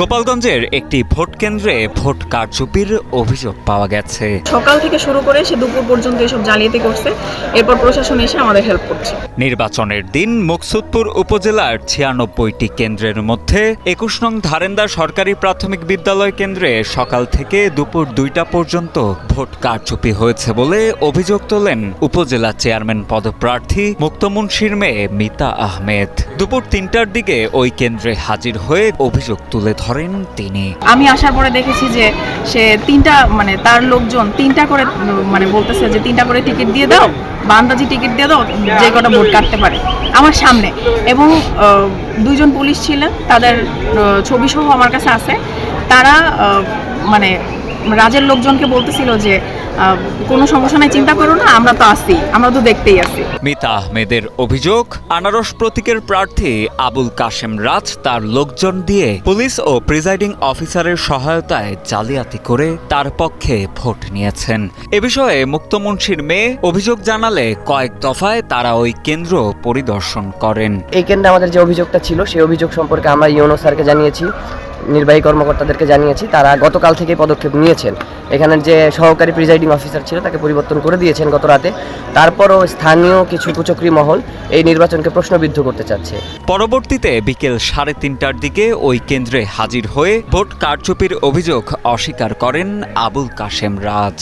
গোপালগঞ্জের একটি ভোট কেন্দ্রে ভোট কারচুপির অভিযোগ পাওয়া গেছে। সকাল থেকে শুরু করে সে দুপুর পর্যন্ত এসব জালিয়াতি করছে। এরপর প্রশাসন এসে আমাদের হেল্প করছে। নির্বাচনের দিন মুকসুদপুর উপজেলার ছিয়ানব্বইটি কেন্দ্রের মধ্যে একুশ নং ধারেন্দা সরকারি প্রাথমিক বিদ্যালয় কেন্দ্রে সকাল থেকে দুপুর দুইটা পর্যন্ত ভোট কারচুপি হয়েছে বলে অভিযোগ তোলেন উপজেলা চেয়ারম্যান পদপ্রার্থী মুক্তমুন্সির মেয়ে মিতা আহমেদ। দুপুর তিনটার দিকে ওই কেন্দ্রে হাজির হয়ে অভিযোগ তুলে ধরেন তিনি। আমি আসার পরে দেখেছি যে সে তিনটা মানে তার লোকজন তিনটা করে মানে বলতেছে যে তিনটা করে টিকিট দিয়ে দাও বা আন্দাজি টিকিট দিয়ে দাও, যে কটা ভোট কাটতে পারে। আমার সামনে। এবং দুইজন পুলিশ ছিলেন, তাদের ছবি সহ আমার কাছে আছে। তারা মানে রাজের লোকজনকে বলতেছিল যে কোনো সমস্যা নাই চিন্তা করো না আমরা তো আসি আমরা তো দেখতেই আসি মিতা আহমেদের অভিযোগ আনারস প্রতীকের প্রার্থী আবুল কাশেম রাজ তার লোকজন দিয়ে পুলিশ ও প্রিজাইডিং অফিসারের সহায়তায় জালিয়াতি করে তার পক্ষে ভোট নিয়েছেন। এ বিষয়ে মুক্তমুন্সির মেয়ে অভিযোগ জানালে কয়েক দফায় তারা ওই কেন্দ্র পরিদর্শন করেন। এই কেন্দ্রে আমাদের যে অভিযোগটা ছিল সেই অভিযোগ সম্পর্কে আমরা ইউনো স্যারকে জানিয়েছি। নির্বাহী কর্মকর্তাদেরকে জানিয়েছি, তারা গতকাল থেকে পদক্ষেপ নিয়েছেন। এখানের যে সহকারী প্রিজাইডিং অফিসার ছিল, তাকে পরিবর্তন করে দিয়েছেন গত রাতে। তারপরও স্থানীয় কিছু কুচক্রি মহল এই নির্বাচনকে প্রশ্নবিদ্ধ করতে চাচ্ছে। পরবর্তীতে বিকেল সাড়ে তিনটার দিকে ওই কেন্দ্রে হাজির হয়ে ভোট কারচুপির অভিযোগ অস্বীকার করেন আবুল কাশেম রাজ।